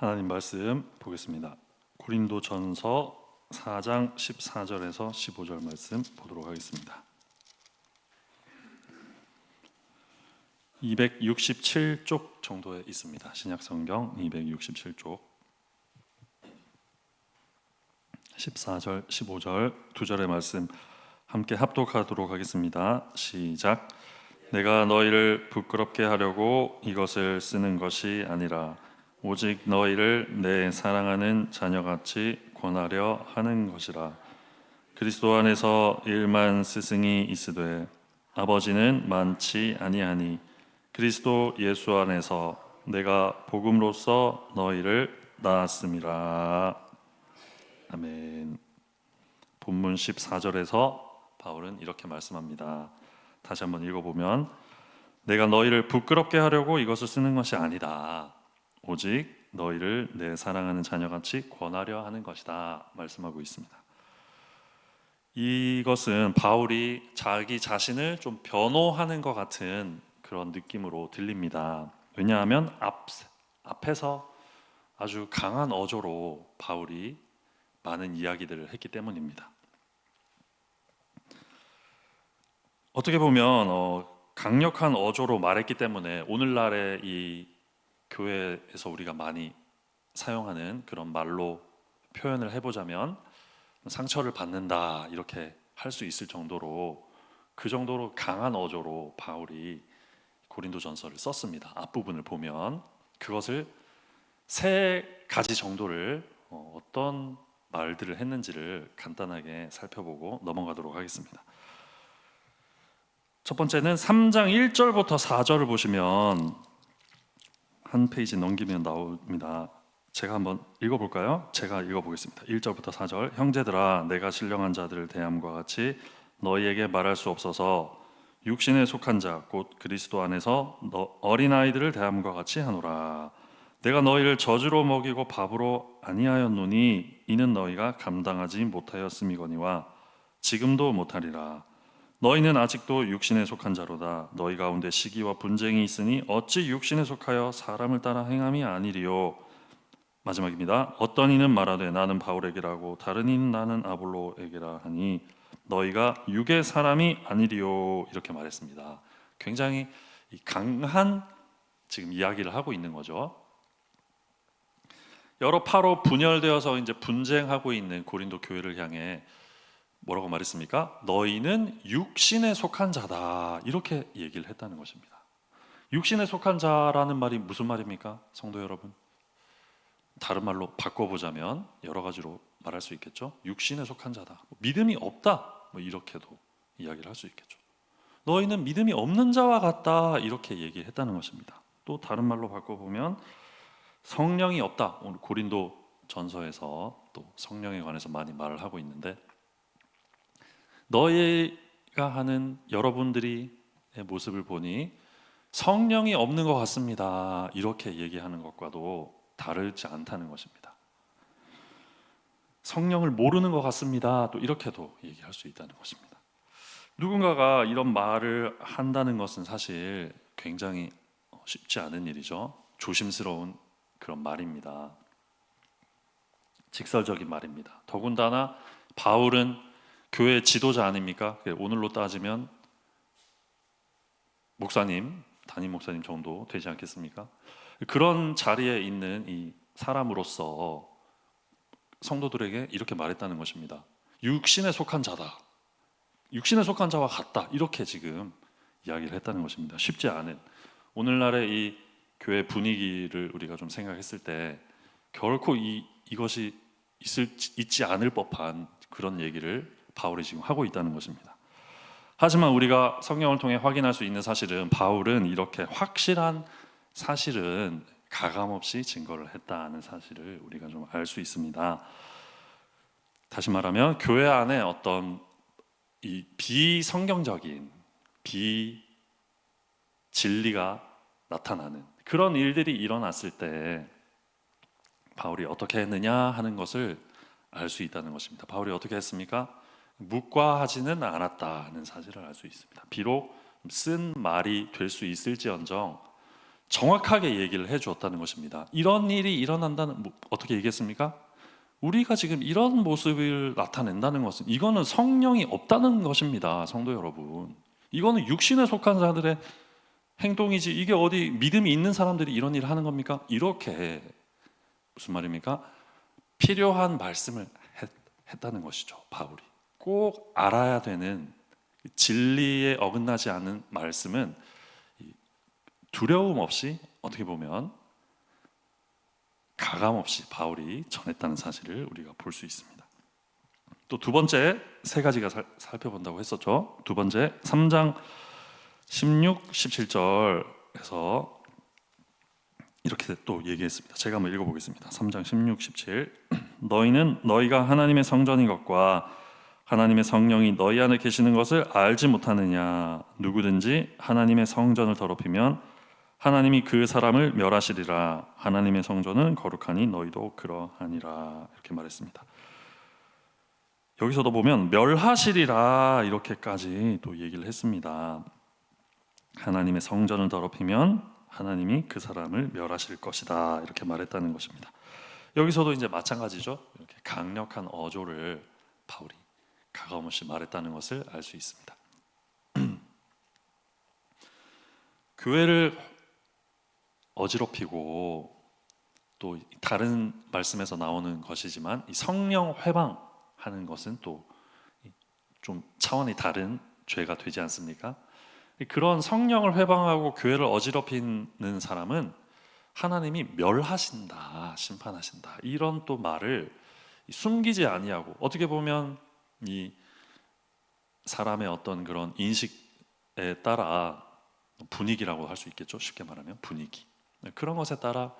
하나님 말씀 보겠습니다. 고린도 전서 4장 14절에서 15절 말씀 보도록 하겠습니다. 267쪽 정도에 있습니다. 신약 성경 267쪽 14절, 15절 두 절의 말씀 함께 합독하도록 하겠습니다. 시작. 내가 너희를 부끄럽게 하려고 이것을 쓰는 것이 아니라 오직 너희를 내 사랑하는 자녀같이 권하려 하는 것이라. 그리스도 안에서 일만 스승이 있으되 아버지는 많지 아니하니 그리스도 예수 안에서 내가 복음으로써 너희를 낳았음이라. 아멘. 본문 14절에서 바울은 이렇게 말씀합니다. 다시 한번 읽어보면 내가 너희를 부끄럽게 하려고 이것을 쓰는 것이 아니다. 오직 너희를 내 사랑하는 자녀같이 권하려 하는 것이다. 말씀하고 있습니다. 이것은 바울이 자기 자신을 좀 변호하는 것 같은 그런 느낌으로 들립니다. 왜냐하면 앞, 앞에서 아주 강한 어조로 바울이 많은 이야기들을 했기 때문입니다. 어떻게 보면 어, 강력한 어조로 말했기 때문에 오늘날의 이 교회에서 우리가 많이 사용하는 그런 말로 표현을 해보자면 상처를 받는다 이렇게 할 수 있을 정도로 그 정도로 강한 어조로 바울이 고린도전서를 썼습니다. 앞부분을 보면 그것을 세 가지 정도를 어, 어떤 말들을 했는지를 간단하게 살펴보고 넘어가도록 하겠습니다. 첫 번째는 3장 1절부터 4절을 보시면 한 페이지 넘기면 나옵니다. 제가 한번 읽어볼까요? 제가 읽어보겠습니다. 1절부터 4절 형제들아 내가 신령한 자들을 대함과 같이 너희에게 말할 수 없어서 육신에 속한 자 곧 그리스도 안에서 너 어린 아이들을 대함과 같이 하노라 내가 너희를 저주로 먹이고 밥으로 아니하였노니 이는 너희가 감당하지 못하였음이거니와 지금도 못하리라 너희는 아직도 육신에 속한 자로다 너희 가운데 시기와 분쟁이 있으니 어찌 육신에 속하여 사람을 따라 행함이 아니리요 마지막입니다. 어떤 이는 말하되 나는 바울에게라고 다른 이는 나는 아볼로에게라 하니 너희가 육의 사람이 아니리요 이렇게 말했습니다. 굉장히 강한 지금 이야기를 하고 있는 거죠. 여러 파로 분열되어서 이제 분쟁하고 있는 고린도 교회를 향해 뭐라고 말했습니까? 너희는 육신에 속한 자다 이렇게 얘기를 했다는 것입니다. 육신에 속한 자라는 말이 무슨 말입니까, 성도 여러분? 다른 말로 바꿔보자면 여러 가지로 말할 수 있겠죠. 육신에 속한 자다. 믿음이 없다. 뭐 이렇게도 이야기를 할 수 있겠죠. 너희는 믿음이 없는 자와 같다. 이렇게 얘기했다는 것입니다. 또 다른 말로 바꿔보면 성령이 없다. 오늘 고린도 전서에서 또 성령에 관해서 많이 말을 하고 있는데 너희가 하는 여러분들이 모습을 보니 성령이 없는 것 같습니다. 이렇게 얘기하는 것과도 다르지 않다는 것입니다. 성령을 모르는 것 같습니다. 또 이렇게도 얘기할 수 있다는 것입니다. 누군가가 이런 말을 한다는 것은 사실 굉장히 쉽지 않은 일이죠. 조심스러운 그런 말입니다. 직설적인 말입니다. 더군다나 바울은 교회 지도자 아닙니까? 오늘로 따지면 목사님, 담임 목사님 정도 되지 않겠습니까? 그런 자리에 있는 이 사람으로서 성도들에게 이렇게 말했다는 것입니다. 육신에 속한 자다. 육신에 속한 자와 같다. 이렇게 지금 이야기를 했다는 것입니다. 쉽지 않은 오늘날의 이 교회 분위기를 우리가 좀 생각했을 때 결코 이 이것이 있을 있지 않을 법한 그런 얘기를 바울이 지금 하고 있다는 것입니다. 하지만 우리가 성경을 통해 확인할 수 있는 사실은 바울은 이렇게 확실한 사실은 가감 없이 증거를 했다는 사실을 우리가 좀 알 수 있습니다. 다시 말하면 교회 안에 어떤 이 비성경적인 비 진리가 나타나는 그런 일들이 일어났을 때 바울이 어떻게 했느냐 하는 것을 알 수 있다는 것입니다. 바울이 어떻게 했습니까? 묵과하지는 않았다는 사실을 알 수 있습니다. 비록 쓴 말이 될 수 있을지언정 정확하게 얘기를 해 주었다는 것입니다. 이런 일이 일어난다는 뭐, 어떻게 얘기했습니까? 우리가 지금 이런 모습을 나타낸다는 것은 이거는 성령이 없다는 것입니다. 성도 여러분. 이거는 육신에 속한 자들의 행동이지 이게 어디 믿음이 있는 사람들이 이런 일을 하는 겁니까? 이렇게 무슨 말입니까? 필요한 말씀을 했, 했다는 것이죠. 바울이 꼭 알아야 되는 진리에 어긋나지 않은 말씀은 이 두려움 없이 어떻게 보면 가감 없이 바울이 전했다는 사실을 우리가 볼 수 있습니다. 또 두 번째 세 가지가 살, 살펴본다고 했었죠. 두 번째 3장 16, 17절에서 이렇게 또 얘기했습니다. 제가 한번 읽어보겠습니다. 3장 16, 17 너희는 너희가 하나님의 성전인 것과 하나님의 성령이 너희 안에 계시는 것을 알지 못하느냐 누구든지 하나님의 성전을 더럽히면 하나님이 그 사람을 멸하시리라 하나님의 성전은 거룩하니 너희도 그러하니라 이렇게 말했습니다. 여기서도 보면 멸하시리라 이렇게까지 또 얘기를 했습니다. 하나님의 성전을 더럽히면 하나님이 그 사람을 멸하실 것이다 이렇게 말했다는 것입니다. 여기서도 이제 마찬가지죠. 이렇게 강력한 어조를 바울이 가감없이 말했다는 것을 알 수 있습니다. 교회를 어지럽히고 또 다른 말씀에서 나오는 것이지만 이 성령 회방하는 것은 또 좀 차원이 다른 죄가 되지 않습니까? 그런 성령을 회방하고 교회를 어지럽히는 사람은 하나님이 멸하신다, 심판하신다 이런 또 말을 숨기지 아니하고 어떻게 보면 이 사람의 어떤 그런 인식에 따라 분위기라고 할 수 있겠죠. 쉽게 말하면 분위기. 그런 것에 따라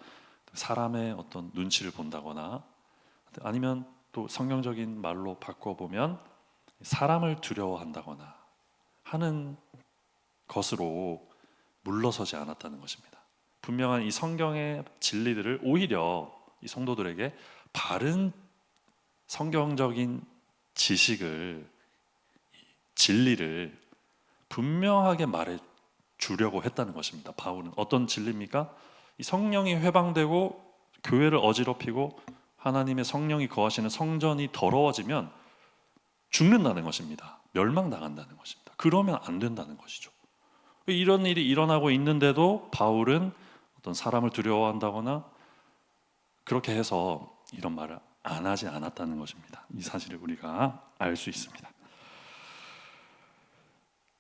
사람의 어떤 눈치를 본다거나 아니면 또 성경적인 말로 바꿔 보면 사람을 두려워한다거나 하는 것으로 물러서지 않았다는 것입니다. 분명한 이 성경의 진리들을 오히려 이 성도들에게 바른 성경적인 지식을 진리를 분명하게 말해 주려고 했다는 것입니다. 바울은 어떤 진리입니까? 이 성령이 회방되고 교회를 어지럽히고 하나님의 성령이 거하시는 성전이 더러워지면 죽는다는 것입니다. 멸망당한다는 것입니다. 그러면 안 된다는 것이죠. 이런 일이 일어나고 있는데도 바울은 어떤 사람을 두려워한다거나 그렇게 해서 이런 말을 안 하지 않았다는 것입니다. 이 사실을 우리가 알 수 있습니다.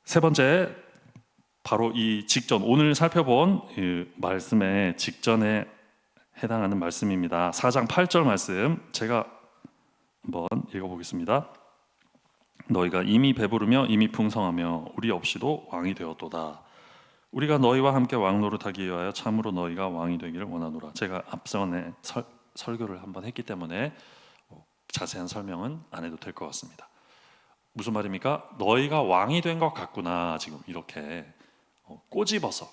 세 번째, 바로 이 직전 오늘 살펴본 이 말씀의 직전에 해당하는 말씀입니다. 4장 8절 말씀 제가 한번 읽어보겠습니다. 너희가 이미 배부르며 이미 풍성하며 우리 없이도 왕이 되었도다. 우리가 너희와 함께 왕 노릇하기 위하여 참으로 너희가 왕이 되기를 원하노라. 제가 앞전에 설, 설교를 한번 했기 때문에 어, 자세한 설명은 안 해도 될 것 같습니다. 무슨 말입니까? 너희가 왕이 된 것 같구나. 지금 이렇게 어, 꼬집어서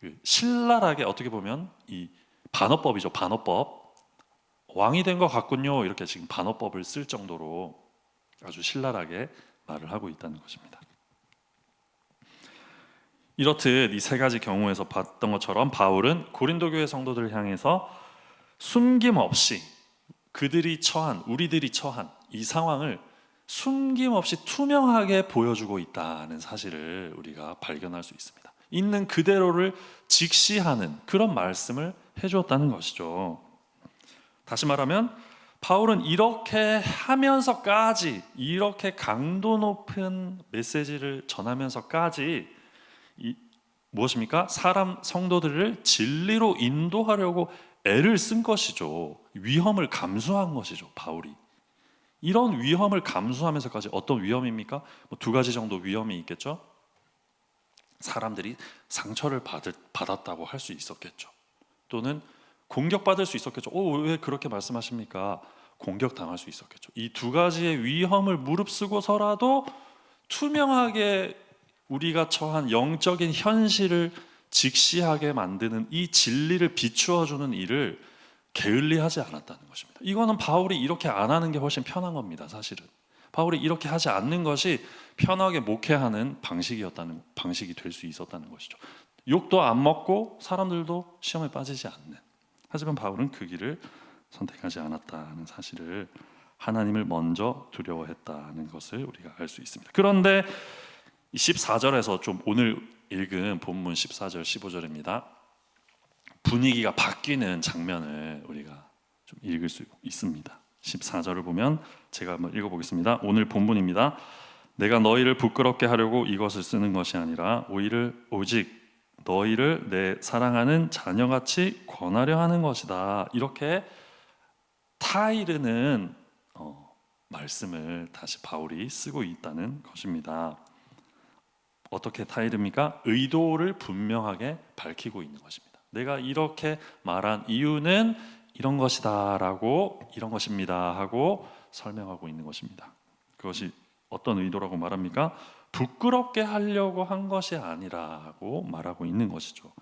그 신랄하게 어떻게 보면 이 반어법이죠. 반어법. 왕이 된 것 같군요. 이렇게 지금 반어법을 쓸 정도로 아주 신랄하게 말을 하고 있다는 것입니다. 이렇듯 이 세 가지 경우에서 봤던 것처럼 바울은 고린도 교회 성도들을 향해서 숨김없이 그들이 처한 우리들이 처한 이 상황을 숨김없이 투명하게 보여주고 있다는 사실을 우리가 발견할 수 있습니다. 있는 그대로를 직시하는 그런 말씀을 해주었다는 것이죠. 다시 말하면 바울은 이렇게 하면서까지 이렇게 강도 높은 메시지를 전하면서까지 이, 무엇입니까? 사람 성도들을 진리로 인도하려고 애를 쓴 것이죠. 위험을 감수한 것이죠. 바울이 이런 위험을 감수하면서까지 어떤 위험입니까? 뭐 두 가지 정도 위험이 있겠죠. 사람들이 상처를 받을, 받았다고 할 수 있었겠죠. 또는 공격받을 수 있었겠죠. 오, 왜 그렇게 말씀하십니까? 공격당할 수 있었겠죠. 이 두 가지의 위험을 무릅쓰고서라도 투명하게 우리가 처한 영적인 현실을 직시하게 만드는 이 진리를 비추어 주는 일을 게을리하지 않았다는 것입니다. 이거는 바울이 이렇게 안 하는 게 훨씬 편한 겁니다. 사실은 바울이 이렇게 하지 않는 것이 편하게 목회하는 방식이었다는 방식이 될 수 있었다는 것이죠. 욕도 안 먹고 사람들도 시험에 빠지지 않는. 하지만 바울은 그 길을 선택하지 않았다는 사실을 하나님을 먼저 두려워했다는 것을 우리가 알 수 있습니다. 그런데 14절에서 좀 오늘 읽은 본문 14절 15절입니다. 분위기가 바뀌는 장면을 우리가 좀 읽을 수 있습니다. 14절을 보면 제가 한번 읽어 보겠습니다. 오늘 본문입니다. 내가 너희를 부끄럽게 하려고 이것을 쓰는 것이 아니라 오히려 오직 너희를 내 사랑하는 자녀같이 권하려 하는 것이다. 이렇게 타이르는 어, 말씀을 다시 바울이 쓰고 있다는 것입니다. 어떻게 타이릅니까? 의도를 분명하게 밝히고 있는 것입니다. 내가 이렇게 말한 이유는 이런 것이다라고 이런 것입니다 하고 설명하고 있는 것입니다. 그것이 어떤 의도라고 말합니까? 부끄럽게 하려고 한 것이 아니라고 말하고 있는 것이죠.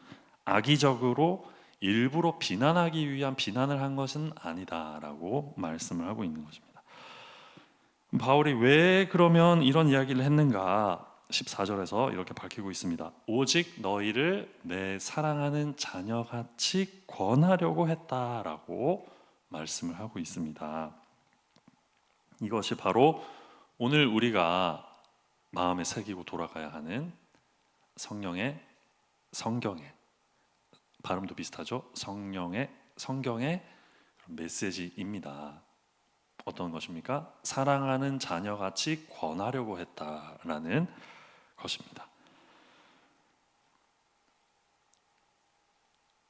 악의적으로 일부러 비난하기 위한 비난을 한 것은 아니다라고 말씀을 하고 있는 것입니다. 바울이 왜 그러면 이런 이야기를 했는가? 14절에서 이렇게 밝히고 있습니다. 오직 너희를 내 사랑하는 자녀같이 권하려고 했다라고 말씀을 하고 있습니다. 이것이 바로 오늘 우리가 마음에 새기고 돌아가야 하는 성령의 성경의 발음도 비슷하죠. 성령의 성경의 메시지입니다. 어떤 것입니까? 사랑하는 자녀같이 권하려고 했다라는 것입니다.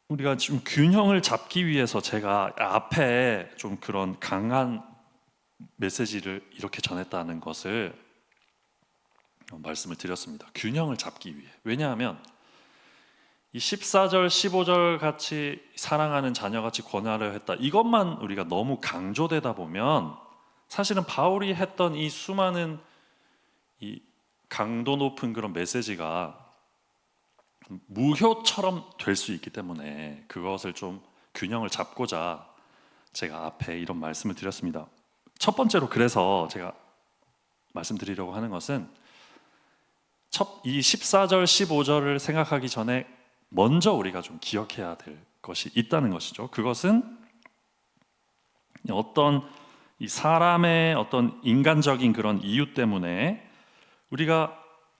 우리가 지금 균형을 잡기 위해서 제가 앞에 좀 그런 강한 메시지를 이렇게 전했다는 것을 말씀을 드렸습니다. 균형을 잡기 위해. 왜냐하면 이 14절, 15절 같이 사랑하는 자녀 같이 권하려 했다. 이것만 우리가 너무 강조되다 보면 사실은 바울이 했던 이 수많은 이 강도 높은 그런 메시지가 무효처럼 될 수 있기 때문에 그것을 좀 균형을 잡고자 제가 앞에 이런 말씀을 드렸습니다. 첫 번째로 그래서 제가 말씀드리려고 하는 것은 첫, 이 14절, 15절을 생각하기 전에 먼저 우리가 좀 기억해야 될 것이 있다는 것이죠. 그것은 어떤 이 사람의 어떤 인간적인 그런 이유 때문에 우리가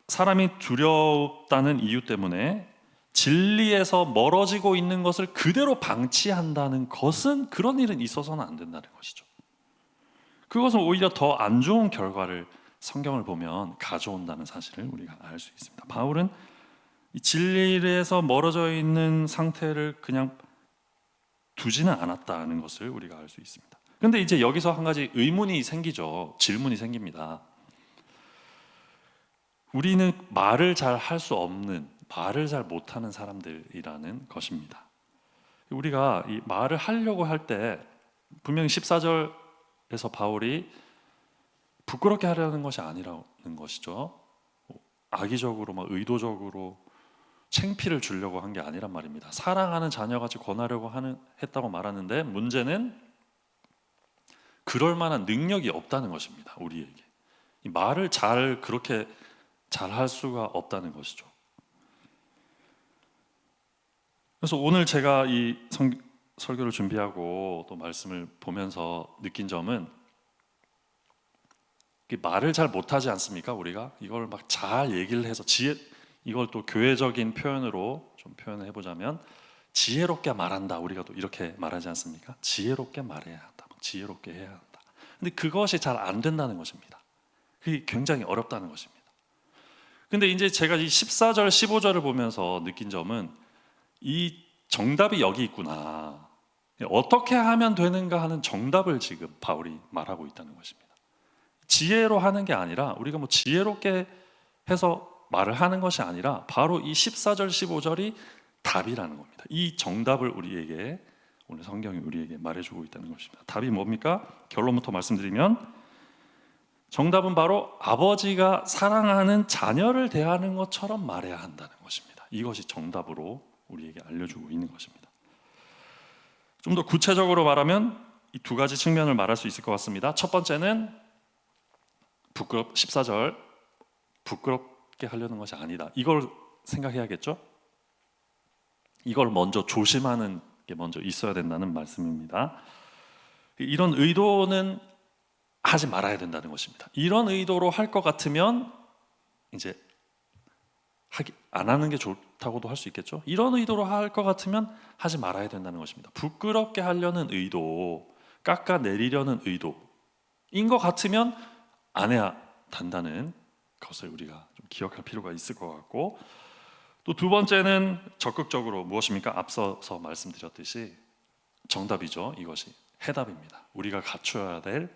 사람이 두렵다는 이유 때문에 진리에서 멀어지고 있는 것을 그대로 방치한다는 것은 그런 일은 있어서는 안 된다는 것이죠. 그것은 오히려 더 안 좋은 결과를 성경을 보면 가져온다는 사실을 우리가 알 수 있습니다. 바울은 이 진리에서 멀어져 있는 상태를 그냥 두지는 않았다는 것을 우리가 알 수 있습니다. 그런데 이제 여기서 한 가지 의문이 생기죠. 질문이 생깁니다. 우리는 말을 잘 할 수 없는, 말을 잘 못하는 사람들이라는 것입니다. 우리가 이 말을 하려고 할 때 분명히 14절에서 바울이 부끄럽게 하려는 것이 아니라는 것이죠. 악의적으로 막 의도적으로 챙피를 주려고 한 게 아니란 말입니다. 사랑하는 자녀같이 권하려고 하는 했다고 말하는데 문제는 그럴 만한 능력이 없다는 것입니다. 우리에게 이 말을 잘 그렇게 잘 할 수가 없다는 것이죠. 그래서 오늘 제가 이 성, 설교를 준비하고 또 말씀을 보면서 느낀 점은 말을 잘 못하지 않습니까? 우리가 이걸 막 잘 얘기를 해서 지혜 이걸 또 교회적인 표현으로 좀 표현을 해보자면 지혜롭게 말한다. 우리가 또 이렇게 말하지 않습니까? 지혜롭게 말해야 한다. 지혜롭게 해야 한다. 근데 그것이 잘 안 된다는 것입니다. 그게 굉장히 어렵다는 것입니다. 근데 이제 제가 이 14절, 15절을 보면서 느낀 점은 이 정답이 여기 있구나. 어떻게 하면 되는가 하는 정답을 지금 바울이 말하고 있다는 것입니다. 지혜로 하는 게 아니라 우리가 뭐 지혜롭게 해서 말을 하는 것이 아니라 바로 이 14절 15절이 답이라는 겁니다. 이 정답을 우리에게 오늘 성경이 우리에게 말해주고 있다는 것입니다. 답이 뭡니까? 결론부터 말씀드리면 정답은 바로 아버지가 사랑하는 자녀를 대하는 것처럼 말해야 한다는 것입니다. 이것이 정답으로 우리에게 알려주고 있는 것입니다. 좀 더 구체적으로 말하면 이 두 가지 측면을 말할 수 있을 것 같습니다. 첫 번째는 부끄럽 14절 부끄럽게 하려는 것이 아니다. 이걸 생각해야겠죠? 이걸 먼저 조심하는 게 먼저 있어야 된다는 말씀입니다. 이런 의도는 하지 말아야 된다는 것입니다. 이런 의도로 할 것 같으면 이제 하기 안 하는 게 좋다고도 할 수 있겠죠. 이런 의도로 할 것 같으면 하지 말아야 된다는 것입니다. 부끄럽게 하려는 의도, 깎아 내리려는 의도인 것 같으면 안 해야 된다는 것을 우리가 좀 기억할 필요가 있을 것 같고 또 두 번째는 적극적으로 무엇입니까? 앞서서 말씀드렸듯이 정답이죠. 이것이 해답입니다. 우리가 갖춰야 될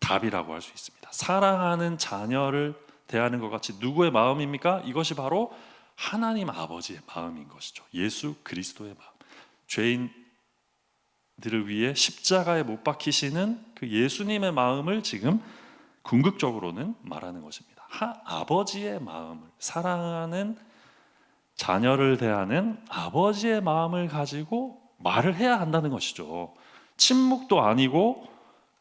답이라고 할 수 있습니다. 사랑하는 자녀를 대하는 것 같이 누구의 마음입니까? 이것이 바로 하나님 아버지의 마음인 것이죠. 예수 그리스도의 마음. 죄인들을 위해 십자가에 못 박히시는 그 예수님의 마음을 지금 궁극적으로는 말하는 것입니다. 하, 아버지의 마음을 사랑하는 자녀를 대하는 아버지의 마음을 가지고 말을 해야 한다는 것이죠. 침묵도 아니고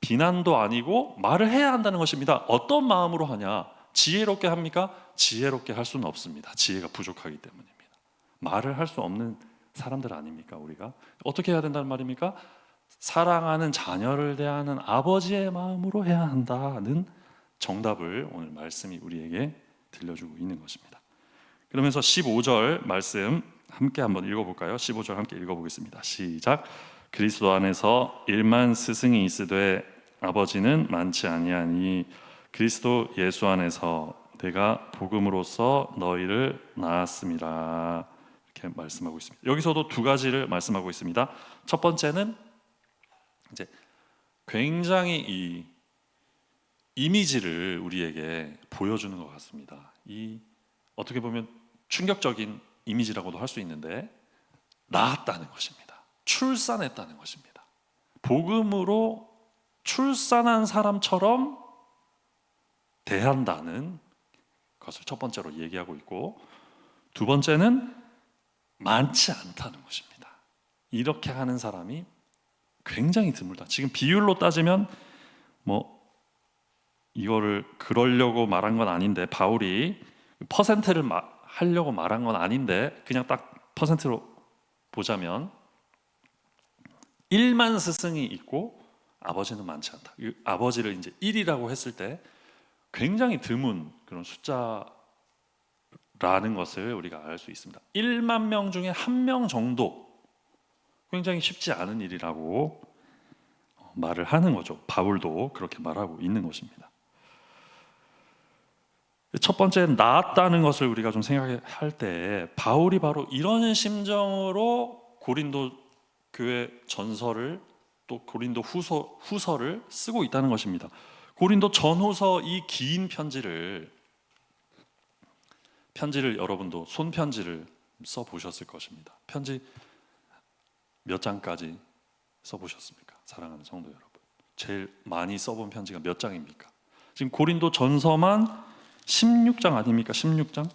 비난도 아니고 말을 해야 한다는 것입니다. 어떤 마음으로 하냐? 지혜롭게 합니까? 지혜롭게 할 수는 없습니다. 지혜가 부족하기 때문입니다. 말을 할 수 없는 사람들 아닙니까? 우리가 어떻게 해야 된다는 말입니까? 사랑하는 자녀를 대하는 아버지의 마음으로 해야 한다는 정답을 오늘 말씀이 우리에게 들려주고 있는 것입니다. 그러면서 15절 말씀 함께 한번 읽어볼까요? 15절 함께 읽어보겠습니다. 시작. 그리스도 안에서 일만 스승이 있으되 아버지는 많지 아니하니 그리스도 예수 안에서 내가 복음으로써 너희를 낳았음이라 이렇게 말씀하고 있습니다. 여기서도 두 가지를 말씀하고 있습니다. 첫 번째는 이제 굉장히 이 이미지를 우리에게 보여주는 것 같습니다. 이 어떻게 보면 충격적인 이미지라고도 할 수 있는데 낳았다는 것입니다. 출산했다는 것입니다. 복음으로 출산한 사람처럼 대한다는 것을 첫 번째로 얘기하고 있고 두 번째는 많지 않다는 것입니다. 이렇게 하는 사람이 굉장히 드물다. 지금 비율로 따지면 뭐 이거를 그러려고 말한 건 아닌데 바울이 퍼센트를 마, 하려고 말한 건 아닌데 그냥 딱 퍼센트로 보자면 1만 스승이 있고 아버지는 많지 않다. 이 아버지를 이제 1이라고 했을 때 굉장히 드문 그런 숫자라는 것을 우리가 알 수 있습니다. 1만 명 중에 한 명 정도 굉장히 쉽지 않은 일이라고 말을 하는 거죠. 바울도 그렇게 말하고 있는 것입니다. 첫 번째 나았다는 것을 우리가 좀 생각할 때 바울이 바로 이런 심정으로 고린도 교회 전서를 또 고린도 후서 후서를 쓰고 있다는 것입니다. 고린도 전후서 이 긴 편지를 편지를 여러분도 손 편지를 써 보셨을 것입니다. 편지 몇 장까지 써 보셨습니까? 사랑하는 성도 여러분. 제일 많이 써본 편지가 몇 장입니까? 지금 고린도 전서만 16장 아닙니까? 16장?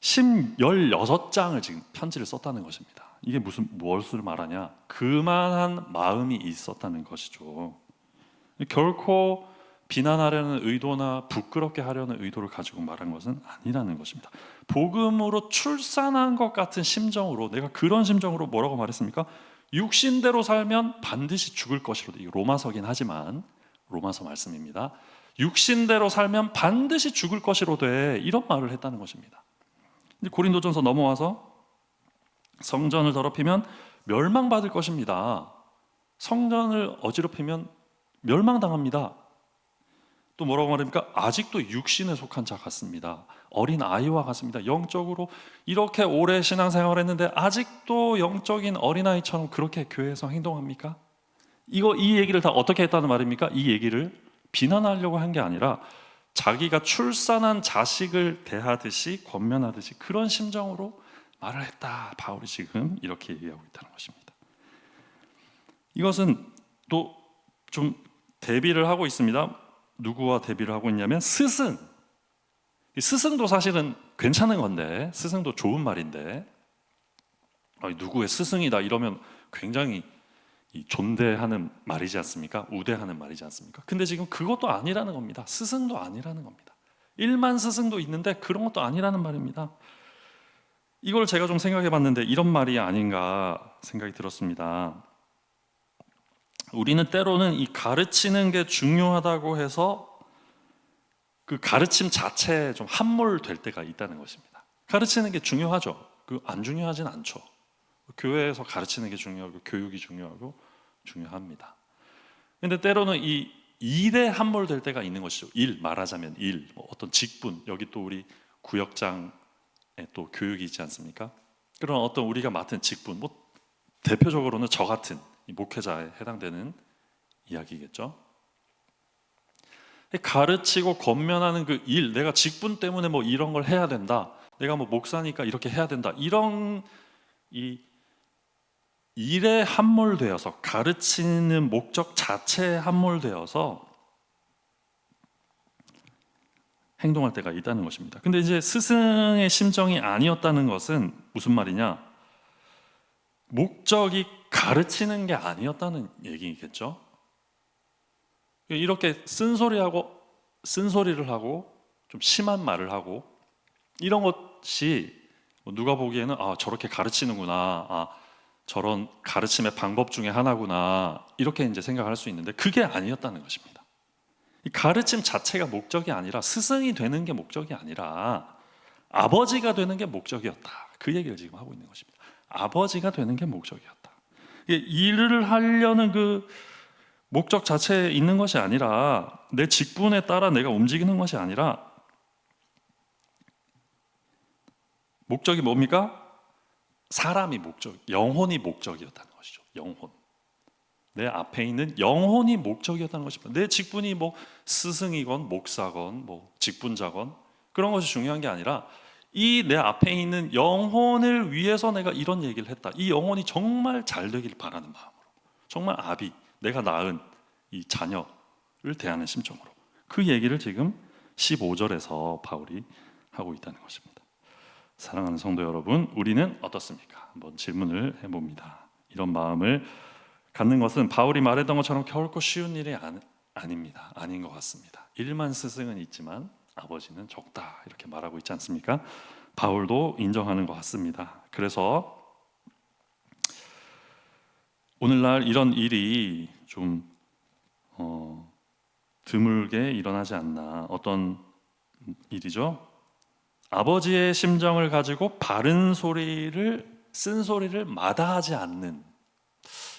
16장을 지금 편지를 썼다는 것입니다. 이게 무슨 무엇을 말하냐? 그만한 마음이 있었다는 것이죠. 결코 비난하려는 의도나 부끄럽게 하려는 의도를 가지고 말한 것은 아니라는 것입니다. 복음으로 출산한 것 같은 심정으로 내가 그런 심정으로 뭐라고 말했습니까? 육신대로 살면 반드시 죽을 것이로다. 이 로마서긴 하지만 로마서 말씀입니다. 육신대로 살면 반드시 죽을 것이로 돼 이런 말을 했다는 것입니다. 고린도전서 넘어와서 성전을 더럽히면 멸망받을 것입니다. 성전을 어지럽히면 멸망당합니다. 또 뭐라고 말합니까? 아직도 육신에 속한 자 같습니다. 어린 아이와 같습니다. 영적으로 이렇게 오래 신앙생활을 했는데 아직도 영적인 어린아이처럼 그렇게 교회에서 행동합니까? 이거 이 얘기를 다 어떻게 했다는 말입니까? 이 얘기를 비난하려고 한 게 아니라 자기가 출산한 자식을 대하듯이 권면하듯이 그런 심정으로 말을 했다. 바울이 지금 이렇게 얘기하고 있다는 것입니다. 이것은 또 좀 대비를 하고 있습니다. 누구와 대비를 하고 있냐면 스승. 스승도 사실은 괜찮은 건데 스승도 좋은 말인데 누구의 스승이다 이러면 굉장히 존대하는 말이지 않습니까? 우대하는 말이지 않습니까? 근데 지금 그것도 아니라는 겁니다. 스승도 아니라는 겁니다. 일만 스승도 있는데 그런 것도 아니라는 말입니다. 이걸 제가 좀 생각해 봤는데 이런 말이 아닌가 생각이 들었습니다. 우리는 때로는 이 가르치는 게 중요하다고 해서 그 가르침 자체에 좀 함몰될 때가 있다는 것입니다. 가르치는 게 중요하죠. 그 안 중요하진 않죠. 교회에서 가르치는 게 중요하고 교육이 중요하고 중요합니다. 근데 때로는 이 일에 함몰될 때가 있는 것이죠. 일 말하자면 일, 뭐 어떤 직분 여기 또 우리 구역장에 또 교육이 있지 않습니까? 그런 어떤 우리가 맡은 직분, 뭐 대표적으로는 저 같은 이 목회자에 해당되는 이야기겠죠. 가르치고 권면하는 그 일, 내가 직분 때문에 뭐 이런 걸 해야 된다. 내가 뭐 목사니까 이렇게 해야 된다. 이런 이 일에 함몰되어서 가르치는 목적 자체에 함몰되어서 행동할 때가 있다는 것입니다. 근데 이제 스승의 심정이 아니었다는 것은 무슨 말이냐? 목적이 가르치는 게 아니었다는 얘기겠죠. 이렇게 쓴소리하고 쓴소리를 하고 좀 심한 말을 하고 이런 것이 뭐 누가 보기에는 아 저렇게 가르치는구나 아 저런 가르침의 방법 중에 하나구나 이렇게 이제 생각할 수 있는데 그게 아니었다는 것입니다. 이 가르침 자체가 목적이 아니라 스승이 되는 게 목적이 아니라 아버지가 되는 게 목적이었다. 그 얘기를 지금 하고 있는 것입니다. 아버지가 되는 게 목적이었다. 일을 하려는 그 목적 자체에 있는 것이 아니라 내 직분에 따라 내가 움직이는 것이 아니라 목적이 뭡니까? 사람이 목적, 영혼이 목적이었다는 것이죠. 영혼. 내 앞에 있는 영혼이 목적이었다는 것입니다. 내 직분이 뭐 스승이건 목사건 뭐 직분자건 그런 것이 중요한 게 아니라 이 내 앞에 있는 영혼을 위해서 내가 이런 얘기를 했다. 이 영혼이 정말 잘 되길 바라는 마음으로. 정말 아비, 내가 낳은 이 자녀를 대하는 심정으로. 그 얘기를 지금 15절에서 바울이 하고 있다는 것입니다. 사랑하는 성도 여러분, 우리는 어떻습니까? 한번 질문을 해봅니다. 이런 마음을 갖는 것은 바울이 말했던 것처럼 결코 쉬운 일이 아, 아닙니다. 아닌 것 같습니다. 일만 스승은 있지만 아버지는 적다 이렇게 말하고 있지 않습니까? 바울도 인정하는 것 같습니다. 그래서 오늘날 이런 일이 좀 어, 드물게 일어나지 않나 어떤 일이죠? 아버지의 심정을 가지고 바른 소리를 쓴 소리를 마다하지 않는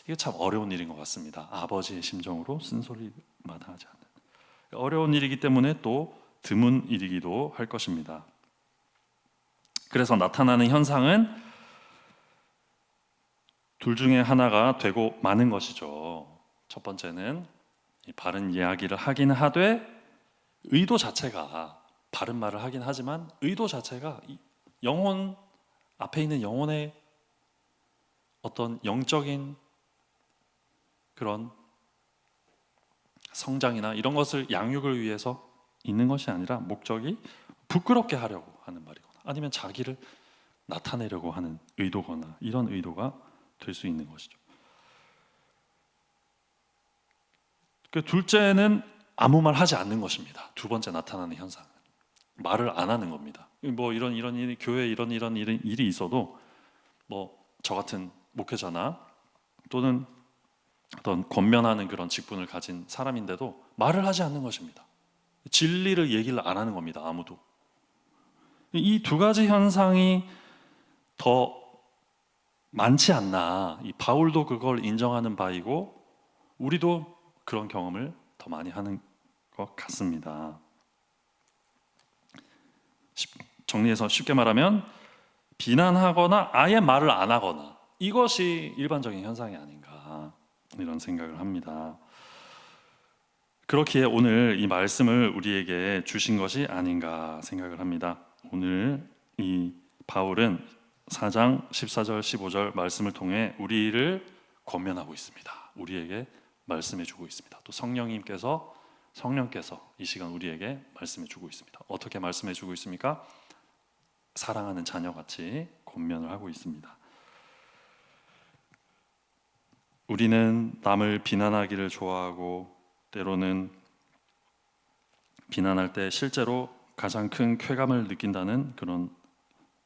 이게 참 어려운 일인 것 같습니다. 아버지의 심정으로 쓴 소리 마다 하지 않는 어려운 일이기 때문에 또 드문 일이기도 할 것입니다. 그래서 나타나는 현상은 둘 중에 하나가 되고 마는 것이죠. 첫 번째는 바른 이야기를 하긴 하되 의도 자체가 바른 말을 하긴 하지만 의도 자체가 영혼 앞에 있는 영혼의 어떤 영적인 그런 성장이나 이런 것을 양육을 위해서 있는 것이 아니라 목적이 부끄럽게 하려고 하는 말이거나 아니면 자기를 나타내려고 하는 의도거나 이런 의도가 될 수 있는 것이죠. 그 둘째는 아무 말 하지 않는 것입니다. 두 번째 나타나는 현상은 말을 안 하는 겁니다. 뭐 이런 이런 일이 교회 이런 이런 일이 있어도 뭐 저 같은 목회자나 또는 어떤 권면하는 그런 직분을 가진 사람인데도 말을 하지 않는 것입니다. 진리를 얘기를 안 하는 겁니다. 아무도. 이 두 가지 현상이 더 많지 않나. 이 바울도 그걸 인정하는 바이고 우리도 그런 경험을 더 많이 하는 것 같습니다. 정리해서 쉽게 말하면 비난하거나 아예 말을 안 하거나 이것이 일반적인 현상이 아닌가 이런 생각을 합니다. 그렇기에 오늘 이 말씀을 우리에게 주신 것이 아닌가 생각을 합니다. 오늘 이 바울은 4장 14절 15절 말씀을 통해 우리를 권면하고 있습니다. 우리에게 말씀해 주고 있습니다. 또 성령님께서 성령께서 이 시간 우리에게 말씀해 주고 있습니다. 어떻게 말씀해 주고 있습니까? 사랑하는 자녀 같이 권면을 하고 있습니다. 우리는 남을 비난하기를 좋아하고 때로는 비난할 때 실제로 가장 큰 쾌감을 느낀다는 그런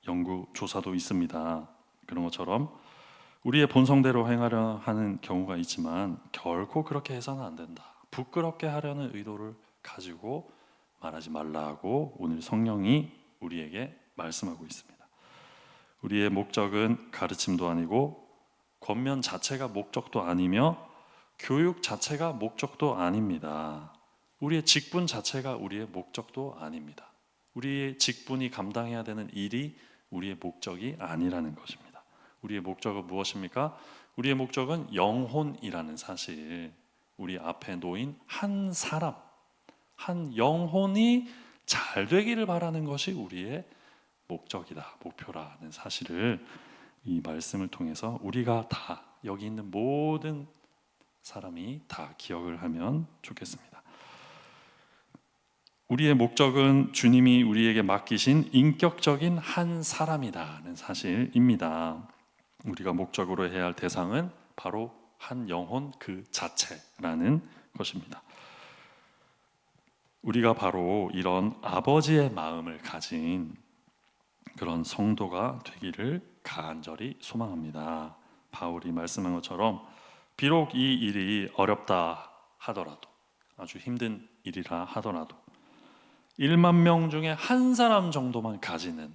연구 조사도 있습니다. 그런 것처럼 우리의 본성대로 행하려 하는 경우가 있지만 결코 그렇게 해서는 안 된다. 부끄럽게 하려는 의도를 가지고 말하지 말라고 오늘 성령이 우리에게 말씀하고 있습니다. 우리의 목적은 가르침도 아니고 권면 자체가 목적도 아니며 교육 자체가 목적도 아닙니다. 우리의 직분 자체가 우리의 목적도 아닙니다. 우리의 직분이 감당해야 되는 일이 우리의 목적이 아니라는 것입니다. 우리의 목적은 무엇입니까? 우리의 목적은 영혼이라는 사실. 우리 앞에 놓인 한 사람, 한 영혼이 잘 되기를 바라는 것이 우리의 목적이다, 목표라는 사실을 이 말씀을 통해서 우리가 다 여기 있는 모든 사람이 다 기억을 하면 좋겠습니다. 우리의 목적은 주님이 우리에게 맡기신 인격적인 한 사람이다는 사실입니다. 우리가 목적으로 해야 할 대상은 바로 한 영혼 그 자체라는 것입니다. 우리가 바로 이런 아버지의 마음을 가진 그런 성도가 되기를 간절히 소망합니다. 바울이 말씀한 것처럼 비록 이 일이 어렵다 하더라도 아주 힘든 일이라 하더라도 1만 명 중에 한 사람 정도만 가지는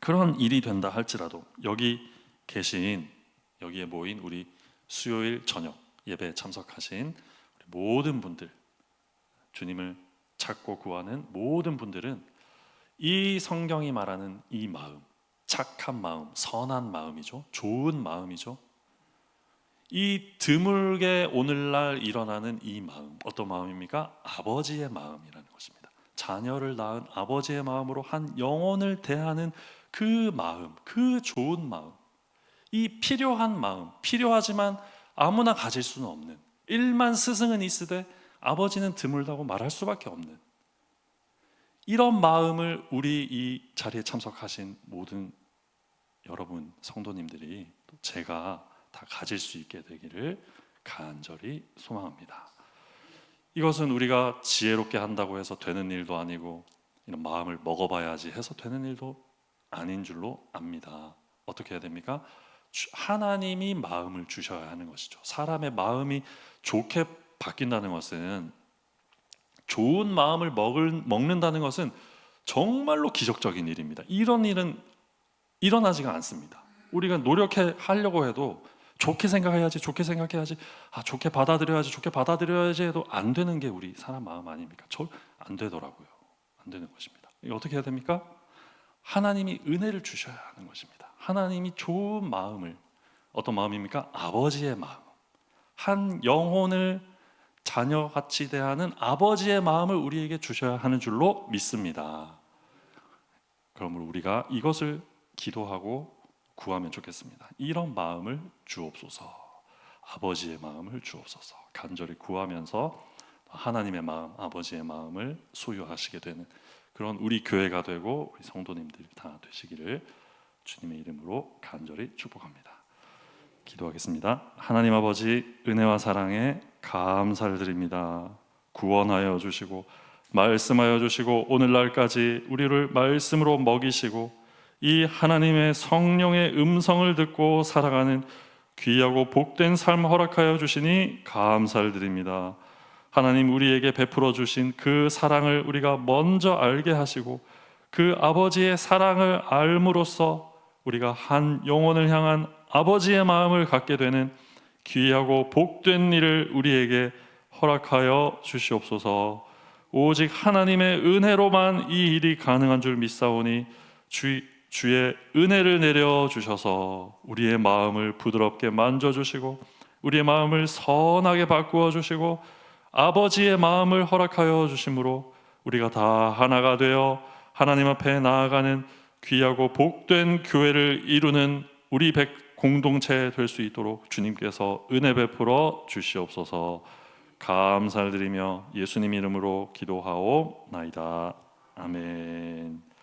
그런 일이 된다 할지라도 여기 계신 여기에 모인 우리 수요일 저녁 예배에 참석하신 모든 분들 주님을 찾고 구하는 모든 분들은 이 성경이 말하는 이 마음 착한 마음 선한 마음이죠 좋은 마음이죠 이 드물게 오늘날 일어나는 이 마음 어떤 마음입니까? 아버지의 마음이라는 것입니다. 자녀를 낳은 아버지의 마음으로 한 영혼을 대하는 그 마음, 그 좋은 마음, 이 필요한 마음, 필요하지만 아무나 가질 수는 없는 일만 스승은 있으되 아버지는 드물다고 말할 수밖에 없는 이런 마음을 우리 이 자리에 참석하신 모든 여러분 성도님들이 또 제가 다 가질 수 있게 되기를 간절히 소망합니다. 이것은 우리가 지혜롭게 한다고 해서 되는 일도 아니고 이런 마음을 먹어봐야지 해서 되는 일도 아닌 줄로 압니다. 어떻게 해야 됩니까? 주- 하나님이 마음을 주셔야 하는 것이죠. 사람의 마음이 좋게 바뀐다는 것은 좋은 마음을 먹을, 먹는다는 것은 정말로 기적적인 일입니다. 이런 일은 일어나지가 않습니다. 우리가 노력해 하려고 해도 좋게 생각해야지, 좋게 생각해야지, 아 좋게 받아들여야지, 좋게 받아들여야지 해도 안 되는 게 우리 사람 마음 아닙니까? 저안 되더라고요. 안 되는 것입니다. 어떻게 해야 됩니까? 하나님이 은혜를 주셔야 하는 것입니다. 하나님이 좋은 마음을 어떤 마음입니까? 아버지의 마음. 한 영혼을 자녀같이 대하는 아버지의 마음을 우리에게 주셔야 하는 줄로 믿습니다. 그러므로 우리가 이것을 기도하고 구하면 좋겠습니다. 이런 마음을 주옵소서. 아버지의 마음을 주옵소서. 간절히 구하면서 하나님의 마음, 아버지의 마음을 소유하시게 되는 그런 우리 교회가 되고 우리 성도님들이 다 되시기를 주님의 이름으로 간절히 축복합니다. 기도하겠습니다. 하나님 아버지 은혜와 사랑에 감사를 드립니다. 구원하여 주시고 말씀하여 주시고 오늘날까지 우리를 말씀으로 먹이시고 이 하나님의 성령의 음성을 듣고 살아가는 귀하고 복된 삶 허락하여 주시니 감사를 드립니다. 하나님 우리에게 베풀어 주신 그 사랑을 우리가 먼저 알게 하시고 그 아버지의 사랑을 알므로써 우리가 한 영혼을 향한 아버지의 마음을 갖게 되는 귀하고 복된 일을 우리에게 허락하여 주시옵소서. 오직 하나님의 은혜로만 이 일이 가능한 줄 믿사오니 주, 주의 은혜를 내려 주셔서 우리의 마음을 부드럽게 만져 주시고 우리의 마음을 선하게 바꾸어 주시고 아버지의 마음을 허락하여 주심으로 우리가 다 하나가 되어 하나님 앞에 나아가는 귀하고 복된 교회를 이루는 우리 백 공동체 될 수 있도록 주님께서 은혜 베풀어 주시옵소서. 감사를 드리며 예수님 이름으로 기도하옵나이다. 아멘.